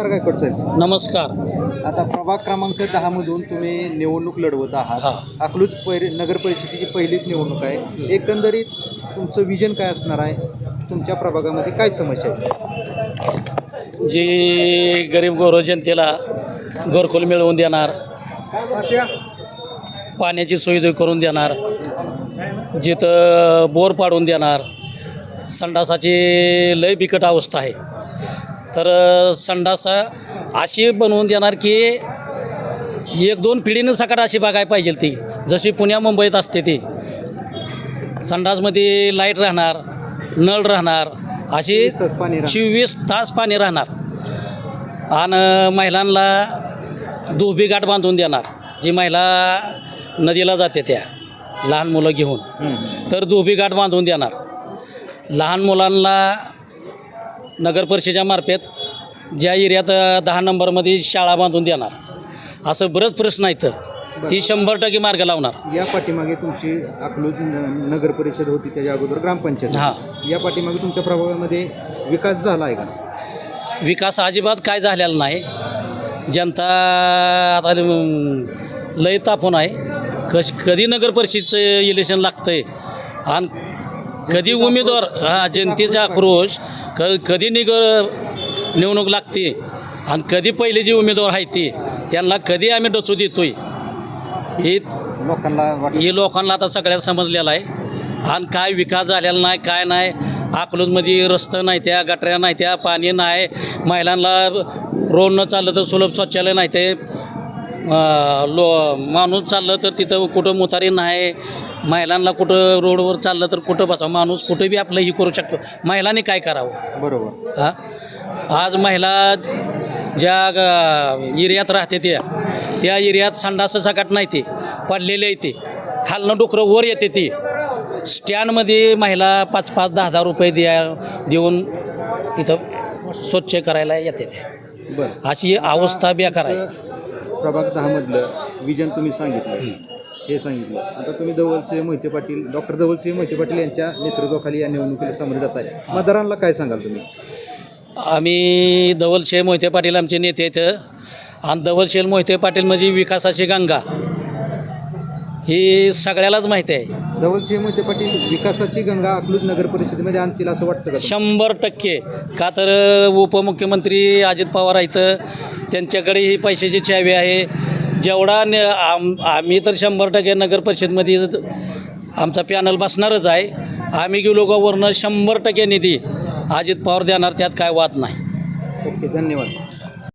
नमस्कार गायकवाड साहेब नमस्कार. आता प्रभाग क्रमांक दहा मधून तुम्ही निवडणूक लढवत आहात. हा. अकलूज परि नगर परिषदेची पहिलीच निवडणूक आहे. एकंदरीत तुमचं विजन काय असणार आहे? तुमच्या प्रभागामध्ये काय समस्या आहेत? जी गरीब गौरव जनतेला घरकुल मिळवून देणार पाण्याची सोय करून देणार जिथं बोर पाडून देणार संडासाची लय बिकट अवस्था आहे. तर संडासा अशी बनवून देणार की एक दोन पिढीनं सकाळ अशी बघायला पाहिजे ती. जशी पुण्या मुंबईत असते ती. संडासमध्ये लाइट राहणार नळ राहणार अशी चोवीस तास पाणी राहणार. आणि महिलांना धोबी गाठ बांधून देणार जी महिला नदीला जाते त्या लहान मुलं घेऊन. तर धोबी गाठ बांधून देणार. लहान मुलांना नगर परिषदेच्या मार्फत ज्या एरियात दहा नंबरमध्ये शाळा बांधून देणार. असं बरंच प्रश्न आहेत. ती शंभर टक्के मार्ग लावणार. या पाठीमागे तुमची अकलूज न- नगर परिषद होती त्याच्या अगोदर ग्रामपंचायत हा. या पाठीमागे तुमच्या प्रभागामध्ये विकास झाला आहे का? विकास अजिबात काय झालेला नाही. जनता आता अं, लय तापून आहे. कश कधी नगर परिषदचं इलेक्शन लागतंय? आणि कधी उमेदवार हा जनतेचा आक्रोश क कधी निग निवडणूक लागते आणि कधी पहिले जे उमेदवार आहेत ते त्यांना कधी आम्ही डचू देतोय. हे लोकांना हे लोकांना आता सगळ्यात समजलेलं आहे. आणि काय विकास झालेला नाही काय नाही अकलूजमध्ये रस्तं नाही त्या गटऱ्या नाही त्या पाणी नाही महिलांना रोड न चाललं तर सुलभ शौचालय नाही ते लो माणूस चाललं तर तिथं कुठं मुतारी नाही. महिलांना कुठं रोडवर चाललं तर कुठं बसा माणूस कुठं बी आपलं हे करू शकतो. महिलांनी काय करावं? बरोबर. हा? आज महिला ज्या एरियात राहते त्या त्या एरियात संडासं सकाट नाही ते. पडलेले आहे ते. खालनं डुकरं वर येते ती. स्टँडमध्ये महिला पाच पाच दहा दहा रुपये द्या देऊन तिथं स्वच्छ करायला येते ते बरं. अशी अवस्था बेकार आहे. प्रभाग दहामधलं विजन तुम्ही सांगितलं. हे सांगितलं. आता तुम्ही धवलसिंह मोहिते पाटील डॉक्टर धवलसिंह मोहिते पाटील यांच्या नेतृत्वाखाली या निवडणुकीला सामोरे जात आहे मतदारांना काय सांगाल तुम्ही? आम्ही धवलशेठ मोहिते पाटील आमचे नेते आहेत. आणि धवलशेठ मोहिते पाटील म्हणजे विकासाची गंगा. ही सगळ्यालाच माहिती आहे. धवलसिंह मोहिते पाटील विकासाची गंगा अकलूज नगर परिषदेमध्ये आणतील असं वाटतं का? शंभर टक्के. का तर उपमुख्यमंत्री अजित पवार आहेत त्यांच्याकडे ही पैशाची चावी आहे. जेवढा न आम आम्ही तर शंभर टक्के नगर परिषदमध्ये आमचा पॅनल बसणारच आहे. आम्ही गेलो का वरनं शंभर टक्के निधी अजित पवार देणार त्यात काय वाद नाही. ओके धन्यवाद.